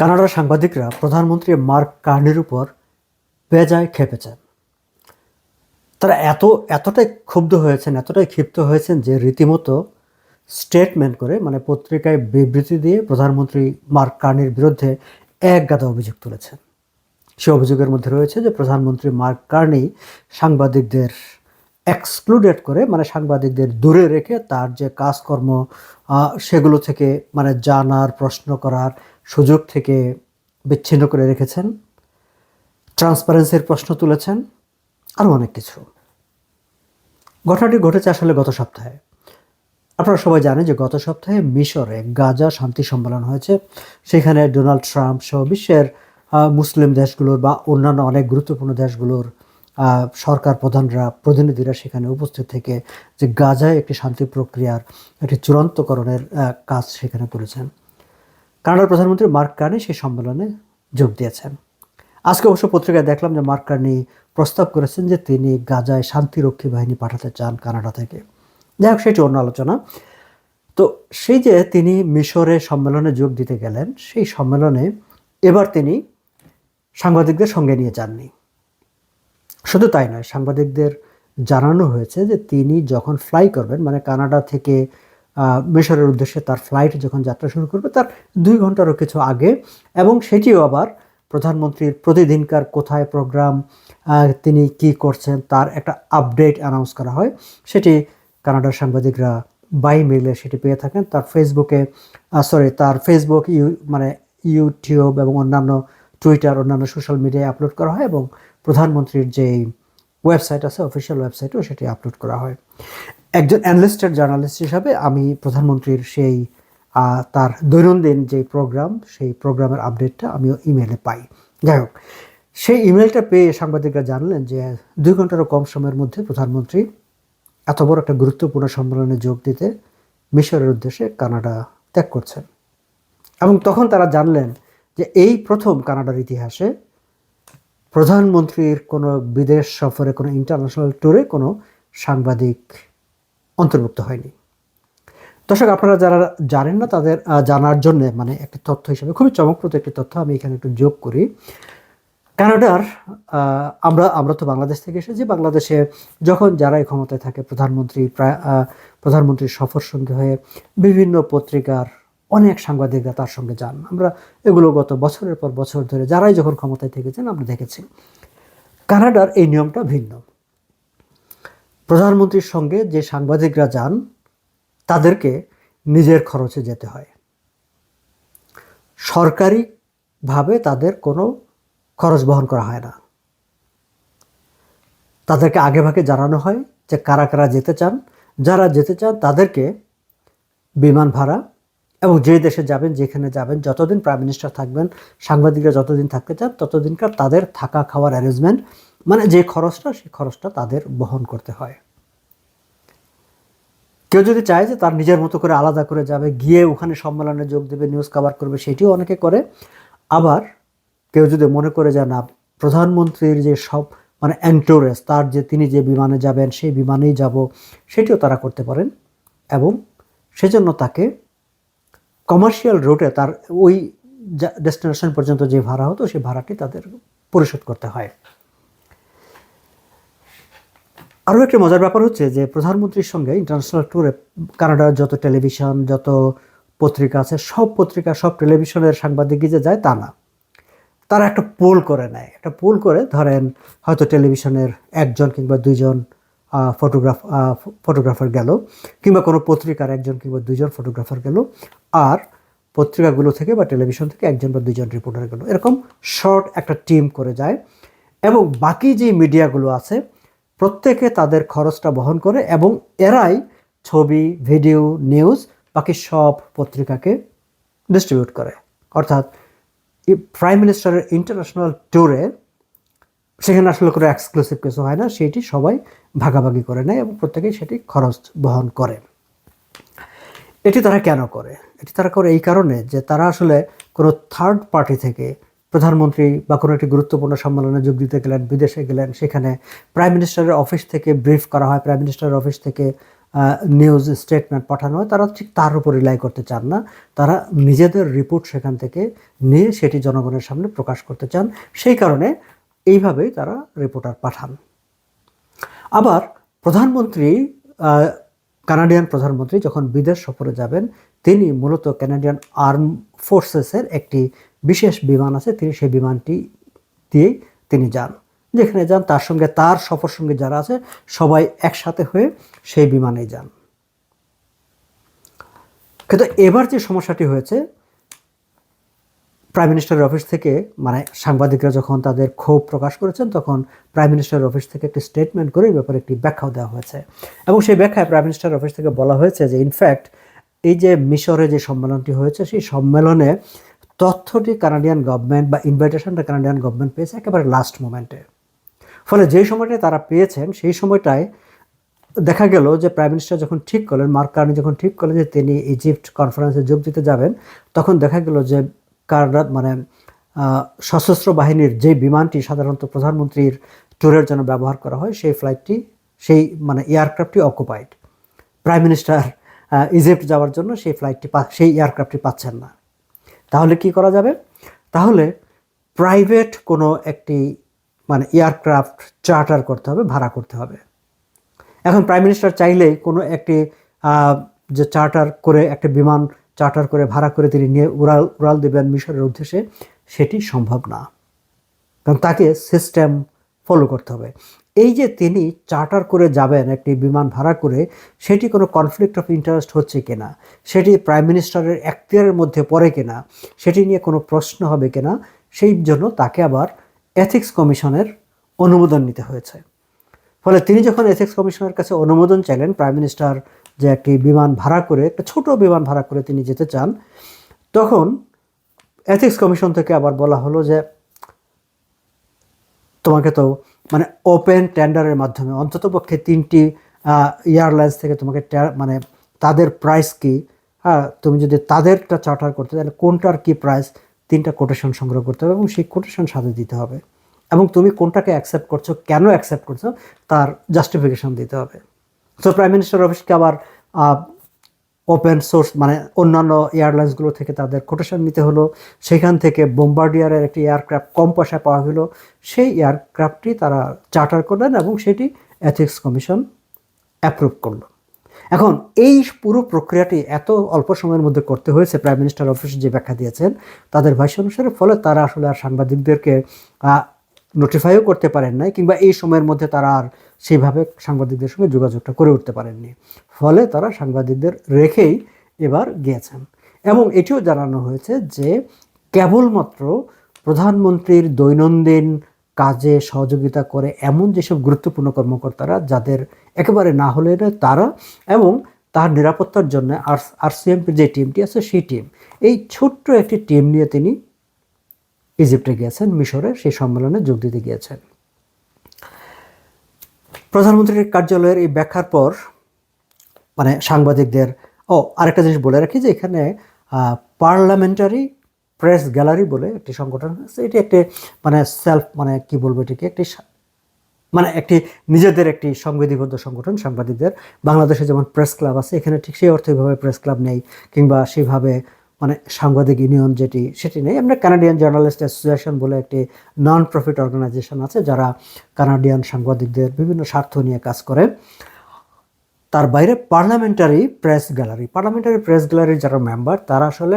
কানাডার সাংবাদিকরা প্রধানমন্ত্রী মার্ক কার্নির উপর বেজায় খেপেছেন। তারা এত, এতটাই ক্ষুব্ধ হয়েছেন, এতটাই ক্ষিপ্ত হয়েছেন যে রীতিমতো স্টেটমেন্ট করে মানে পত্রিকায় বিবৃতি দিয়ে প্রধানমন্ত্রী মার্ক কার্নির বিরুদ্ধে এক গাদা অভিযোগ তুলেছেন। সে অভিযোগের মধ্যে রয়েছে যে প্রধানমন্ত্রী মার্ক কার্নি সাংবাদিকদের এক্সক্লুডেড করে মানে সাংবাদিকদের দূরে রেখে তার যে কাজকর্ম সেগুলো থেকে মানে জানার, প্রশ্ন করার সুযোগ থেকে বিচ্ছিন্ন করে রেখেছেন। ট্রান্সপারেন্সির প্রশ্ন তুলেছেন আরও অনেক কিছু। ঘটনাটি ঘটেছে আসলে গত সপ্তাহে। আপনারা সবাই জানেন যে গত সপ্তাহে মিশরে গাজা শান্তি সম্মেলন হয়েছে। সেখানে ডোনাল্ড ট্রাম্প সহ বিশ্বের মুসলিম দেশগুলোর বা অন্যান্য অনেক গুরুত্বপূর্ণ দেশগুলোর সরকার প্রধানরা, প্রতিনিধিরা সেখানে উপস্থিত থেকে যে গাজায় একটি শান্তি প্রক্রিয়ার একটি চূড়ান্তকরণের কাজ সেখানে করেছেন। কানাডার প্রধানমন্ত্রী মার্ক কার্নি সেই সম্মেলনে যোগ দিয়েছেন। আজকে অবশ্য পত্রিকায় দেখলাম যে মার্ক কার্নি প্রস্তাব করেছেন যে তিনি গাজায় শান্তিরক্ষী বাহিনী পাঠাতে চান কানাডা থেকে। যাই হোক, সেটি অন্য আলোচনা। তো সেই যে তিনি মিশরে সম্মেলনে যোগ দিতে গেলেন, সেই সম্মেলনে এবার তিনি সাংবাদিকদের সঙ্গে নিয়ে যাননি। শুধু তাই নয়, সাংবাদিকদের জানানো হয়েছে যে তিনি যখন ফ্লাই করবেন মানে কানাডা থেকে মিশরের উদ্দেশ্যে তার ফ্লাইট যখন যাত্রা শুরু করবে, তার দুই ঘন্টারও কিছু আগে। এবং সেটিও আবার প্রধানমন্ত্রীর প্রতিদিনকার কোথায় প্রোগ্রাম তিনি কি করছেন তার একটা আপডেট অ্যানাউন্স করা হয়। সেটি কানাডার সাংবাদিকরা বাই মেইলে সেটি পেয়ে থাকেন। তার ফেসবুকে সরি তার ফেসবুক ইউ মানে ইউটিউব এবং অন্যান্য টুইটার অন্যান্য সোশ্যাল মিডিয়ায় আপলোড করা হয় এবং প্রধানমন্ত্রীর যেই ওয়েবসাইট আছে অফিসিয়াল ওয়েবসাইটেও সেটি আপলোড করা হয়। একজন অ্যানলিস্টেড জার্নালিস্ট হিসাবে আমি প্রধানমন্ত্রীর সেই তার দৈনন্দিন যে প্রোগ্রাম সেই প্রোগ্রামের আপডেটটা আমিও ইমেলে পাই। যাই হোক, সেই ইমেলটা পেয়ে সাংবাদিকরা জানলেন যে দুই ঘন্টারও কম সময়ের মধ্যে প্রধানমন্ত্রী এত বড় একটা গুরুত্বপূর্ণ সম্মেলনে যোগ দিতে মিশরের উদ্দেশ্যে কানাডা ত্যাগ করছেন। এবং তখন তারা জানলেন যে এই প্রথম কানাডার ইতিহাসে প্রধানমন্ত্রীর কোনো বিদেশ সফরে, কোনো ইন্টারন্যাশনাল ট্যুরে কোনো সাংবাদিক অন্তর্ভুক্ত হয়নি। দর্শক, আপনারা যারা জানেন না, তাদের জানার জন্য মানে একটা তথ্য হিসেবে, খুবই চমকপ্রদ একটি তথ্য আমি এখানে একটু যোগ করি। কানাডার আমরা আমরা তো বাংলাদেশ থেকে এসেছি। বাংলাদেশে যখন যারাই ক্ষমতায় থাকে, প্রধানমন্ত্রী প্রধানমন্ত্রীর সফর সঙ্গে হয়ে বিভিন্ন পত্রিকার অনেক সাংবাদিকরা তার সঙ্গে যান। আমরা এগুলো গত বছরের পর বছর ধরে যারাই যখন ক্ষমতায় থেকেছেন, আমরা দেখেছি। কানাডার এই নিয়মটা ভিন্ন। প্রধানমন্ত্রীর সঙ্গে যে সাংবাদিকরা যান, তাদেরকে নিজের খরচে যেতে হয়। সরকারিভাবে তাদের কোনো খরচ বহন করা হয় না। তাদেরকে আগেভাগে জানানো হয় যে কারা কারা যেতে চান। যারা যেতে চান, তাদেরকে বিমান ভাড়া এবং যে দেশে যাবেন, যেখানে যাবেন, যতদিন প্রাইম মিনিস্টার থাকবেন, সাংবাদিকরা যতদিন থাকতে চান, ততদিনকার তাদের থাকা খাওয়ার অ্যারেঞ্জমেন্ট মানে যে খরচটা সেই খরচটা তাদের বহন করতে হয়। কেউ যদি চায় যে তার নিজের মতো করে আলাদা করে যাবে, গিয়ে ওখানে সম্মেলনে যোগ দেবে নিউজ কভার করবে, সেটিও অনেকে করে। আবার কেউ যদি মনে করে যে না, প্রধানমন্ত্রীর যে সব মানে অ্যান্টোরেস তার যে তিনি যে বিমানে যাবেন, সেই বিমানেই যাব, সেটিও তারা করতে পারেন। এবং সেজন্য তাকে কমার্শিয়াল রুটে তার ওই ডেস্টিনেশন পর্যন্ত যে ভাড়া হতো সেই ভাড়াটি তাদের পরিশোধ করতে হয়। আরও একটা মজার ব্যাপার হচ্ছে যে প্রধানমন্ত্রীর সঙ্গে ইন্টারন্যাশনাল ট্যুরে কানাডার যত টেলিভিশন যত পত্রিকা আছে, সব পত্রিকা, সব টেলিভিশনের সাংবাদিকই যে যায় তা না। তারা একটা পোল করে নেয়। একটা পোল করে ধরেন হয়তো টেলিভিশনের একজন কিংবা দুইজন ফটোগ্রাফ ফটোগ্রাফার গেল, কিংবা কোনো পত্রিকার একজন কিংবা দুইজন ফটোগ্রাফার গেল, আর পত্রিকাগুলো থেকে বা টেলিভিশন থেকে একজন বা দুইজন রিপোর্টার গেল। এরকম শর্ট একটা টিম করে যায়। এবং বাকি যে মিডিয়াগুলো আছে প্রত্যেকে তাদের খরচটা বহন করে এবং এরাই ছবি, ভিডিও, নিউজ, বাকি সব পত্রিকাকে ডিস্ট্রিবিউট করে। অর্থাৎ প্রাইম মিনিস্টারের ইন্টারন্যাশনাল ট্যুরে সেখানে আসলে কোনো এক্সক্লুসিভ কিছু হয় না, সেটি সবাই ভাগাভাগি করে নেয় এবং প্রত্যেকেই সেটি খরচ বহন করে। এটি তারা কেন করে? এটি তারা করে এই কারণে যে তারা আসলে কোনো থার্ড পার্টি থেকে প্রধানমন্ত্রী বা কোনো একটি গুরুত্বপূর্ণ সম্মেলনে যোগ দিতে গেলেন, বিদেশে গেলেন, সেখানে প্রাইম মিনিস্টারের অফিস থেকে ব্রিফ করা হয়। প্রাইম মিনিস্টারের অফিস থেকে নিউজ স্টেটমেন্ট পাঠানো হয়। তারা ঠিক তার উপর রিলাই করতে চান না। তারা নিজেদের রিপোর্ট সেখান থেকে নিয়ে সেটি জনগণের সামনে প্রকাশ করতে চান। সেই কারণে এইভাবেই তারা রিপোর্টার পাঠান। আবার প্রধানমন্ত্রী কানাডিয়ান প্রধানমন্ত্রী যখন বিদেশ সফরে যাবেন, তিনি মূলত কানাডিয়ান আর্ম ফোর্সেসের একটি বিশেষ বিমান আছে। তিনি সেই বিমানটি দিয়েই তিনি যান। যেখানে যান, তার সঙ্গে তার সফর সঙ্গে যারা আছে, সবাই একসাথে হয়ে সেই বিমানে যান। কিন্তু এবার যে সমস্যাটি হয়েছে প্রাইম মিনিস্টারের অফিস থেকে মানে সাংবাদিকরা যখন তাদের ক্ষোভ প্রকাশ করেছেন, তখন প্রাইম মিনিস্টারের অফিস থেকে একটি স্টেটমেন্ট করে এই ব্যাপারে একটি ব্যাখ্যাও দেওয়া হয়েছে। এবং সেই ব্যাখ্যায় প্রাইম মিনিস্টার অফিস থেকে বলা হয়েছে যে ইনফ্যাক্ট এই যে মিশরে যে সম্মেলনটি হয়েছে, সেই সম্মেলনে তথ্যটি কানাডিয়ান গভর্নমেন্ট বা ইনভাইটেশনটা কানাডিয়ান গভর্নমেন্ট পেয়েছে একেবারে লাস্ট মোমেন্টে ফলে যে সময়টায় তারা পেয়েছেন, সেই সময়টায় দেখা গেল যে প্রাইম মিনিস্টার যখন ঠিক করলেন মার্ক যখন ঠিক করলেন যে তিনি ইজিপ্ট কনফারেন্সে যোগ দিতে যাবেন, তখন দেখা গেল যে কার্ডার মানে সশস্ত্র বাহিনীর যে বিমানটি সাধারণত প্রধানমন্ত্রীর ট্যুরের জন্য ব্যবহার করা হয়, সেই ফ্লাইটটি, সেই মানে এয়ারক্রাফটটি অকুপাইড। প্রাইম মিনিস্টার ইজিপ্ট যাওয়ার জন্য সেই ফ্লাইটটি পা- সেই এয়ারক্রাফটটি পাচ্ছেন না। তাহলে কি করা যাবে? তাহলে প্রাইভেট কোনো একটি মানে এয়ারক্রাফট চার্টার করতে হবে, ভাড়া করতে হবে। এখন প্রাইম মিনিস্টার চাইলেই কোনো একটি যে চার্টার করে একটা বিমান চার্টার করে ভাড়া করে তিনি নিয়ে উড়াল উড়াল দেবেন মিশরের উদ্দেশ্যে, সেটি সম্ভব না। কারণ তাকে সিস্টেম ফলো করতে হবে। এই যে তিনি চার্টার করে যাবেন, একটি বিমান ভাড়া করে, সেটি কোনো কনফ্লিক্ট অফ ইন্টারেস্ট হচ্ছে কিনা? সেটি প্রাইম মিনিস্টারের এখতিয়ারের মধ্যে পড়ে কিনা? সেটি নিয়ে কোনো প্রশ্ন হবে কিনা? সেই জন্য তাকে আবার এথিক্স কমিশনের অনুমোদন নিতে হয়েছে। ফলে তিনি যখন এথিক্স কমিশনের কাছে অনুমোদন চাইলেন প্রাইম মিনিস্টার যে একটি বিমান ভাড়া করে, একটা ছোট বিমান ভাড়া করে তিনি যেতে চান, তখন এথিক্স কমিশন থেকে আবার বলা হলো যে, তোমাকে তো মানে ওপেন টেন্ডারের মাধ্যমে, অন্ততপক্ষে তিনটি এয়ারলাইন্স থেকে তোমাকে মানে তাদের প্রাইস কি? হ্যাঁ তুমি যদি তাদেরটা চার্টার করতে, তাহলে কোনটার কি প্রাইস? তিনটা কোটেশন সংগ্রহ করতে হবে এবং সেই কোটেশন সাথে দিতে হবে। এবং তুমি কোনটাকে অ্যাকসেপ্ট করছ, কেন অ্যাকসেপ্ট করছ, তার জাস্টিফিকেশন দিতে হবে। সো প্রাইম মিনিস্টার অফিসকে আবার ওপেন সোর্স মানে অন্যান্য এয়ারলাইন্সগুলো থেকে তাদের কোটেশন নিতে হলো। সেখান থেকে বোম্বার্ডিয়ারের একটি এয়ারক্রাফট কম পয়সায় পাওয়া হলো সেই এয়ারক্রাফটটি তারা চার্টার করলেন এবং সেটি এথিক্স কমিশন অ্যাপ্রুভ করল। এখন, এই পুরো প্রক্রিয়াটি এত অল্প সময়ের মধ্যে করতে হয়েছে প্রাইম মিনিস্টার অফিস যে ব্যাখ্যা দিয়েছেন, তাদের ভাষ্য অনুসারে, ফলে তারা আসলে আর সাংবাদিকদেরকে নোটিফাইও করতে পারেন নাই, কিংবা এই সময়ের মধ্যে তারা আর সেইভাবে সাংবাদিকদের সঙ্গে যোগাযোগটা করে উঠতে পারেননি। ফলে তারা সাংবাদিকদের রেখেই এবার গিয়েছেন। এবং এটিও জানানো হয়েছে যে, কেবলমাত্র প্রধানমন্ত্রীর দৈনন্দিন কাজে সহযোগিতা করে এমন যেসব গুরুত্বপূর্ণ কর্মকর্তারা, যাদের একেবারে না হলে তারা, এবং তার নিরাপত্তার জন্য আর আরসিএমপির যে টিমটি আছে, সেই টিম এই ছোট্ট একটি টিম নিয়ে তিনি ইজিপ্টে গিয়েছেন, মিশরে সেই সম্মেলনে যোগ দিতে গিয়েছেন। প্রধানমন্ত্রীর কার্যালয়ের এই ব্যাখ্যার পর মানে সাংবাদিকদের, ও আরেকটা জিনিস বলে রাখি যে এখানে পার্লামেন্টারি প্রেস গ্যালারি বলে একটি সংগঠন আছে। এটি একটি মানে সেলফ মানে কি বলব এটিকে, একটি মানে একটি নিজেদের একটি সংবিধিবদ্ধ সংগঠন। সাংবাদিকদের, বাংলাদেশে যেমন প্রেস ক্লাব আছে, এখানে ঠিক সেই অর্থভাবে প্রেস ক্লাব নেই, কিংবা সেইভাবে মানে সাংবাদিক ইউনিয়ন যেটি, সেটি নেই। আমরা কানাডিয়ান জার্নালিস্ট অ্যাসোসিয়েশন বলে একটি নন প্রফিট অর্গানাইজেশন আছে, যারা কানাডিয়ান সাংবাদিকদের বিভিন্ন স্বার্থ নিয়ে কাজ করে। তার বাইরে parliamentary press gallery parliamentary press গ্যালারির যারা মেম্বার তারা আসলে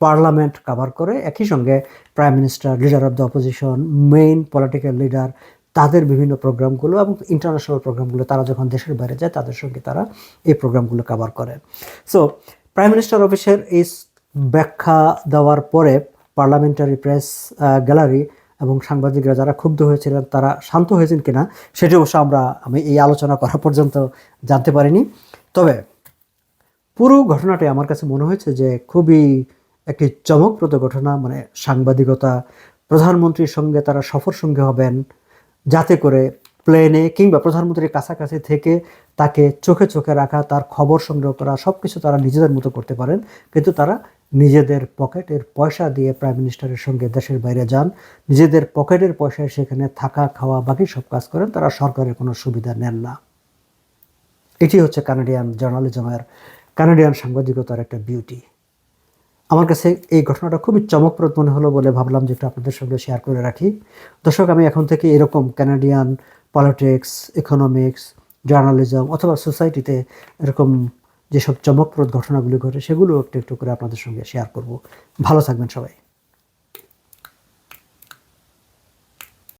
পার্লামেন্ট কভার করে। একই সঙ্গে prime minister leader of the opposition main political leader তাদের বিভিন্ন প্রোগ্রামগুলো এবং ইন্টারন্যাশনাল প্রোগ্রামগুলো, তারা যখন দেশের বাইরে যায়, তাদের সঙ্গে তারা এই প্রোগ্রামগুলো কভার করে। সো প্রাইম মিনিস্টার অফিসের এই ব্যাখ্যা দেওয়ার পরে পার্লামেন্টারি প্রেস গ্যালারি এবং সাংবাদিকরা যারা ক্ষুব্ধ হয়েছিলেন, তারা শান্ত হয়েছেন কিনা সেটি অবশ্য আমরা, আমি এই আলোচনা করা পর্যন্ত জানতে পারিনি। তবে পুরো ঘটনাটি আমার কাছে মনে হয়েছে যে খুবই একটি চমকপ্রদ ঘটনা মানে সাংবাদিকতা, প্রধানমন্ত্রীর সঙ্গে তারা সফর সঙ্গে হবেন, যাতে করে প্লেনে কিংবা প্রধানমন্ত্রীর কাছাকাছি থেকে তাকে চোখে চোখে রাখা, তার খবর সংগ্রহ করা সব কিছু তারা নিজেদের মতো করতে পারেন। কিন্তু তারা নিজেদের পকেটের পয়সা দিয়ে প্রাইম মিনিস্টারের সঙ্গে দেশের বাইরে যান। নিজেদের পকেটের পয়সায় সেখানে থাকা, খাওয়া, বাকি সব কাজ করেন, তারা সরকারের কোনো সুবিধা নেন না। এটি হচ্ছে কানাডিয়ান জার্নালিজমের কানাডিয়ান সাংবাদিকতার একটা বিউটি আমার কাছে এই ঘটনাটা খুবই চমকপ্রদ মনে হলো বলে ভাবলাম যে একটু আপনাদের সঙ্গে শেয়ার করে রাখি। দর্শক, আমি এখন থেকে এরকম কানাডিয়ান পলিটিক্স ইকোনমিক্স জার্নালিজম অথবা সোসাইটিতে এরকম যেসব চমকপ্রদ ঘটনাগুলি ঘটে, সেগুলো একটু একটু করে আপনাদের সঙ্গে শেয়ার করব। ভালো থাকবেন সবাই।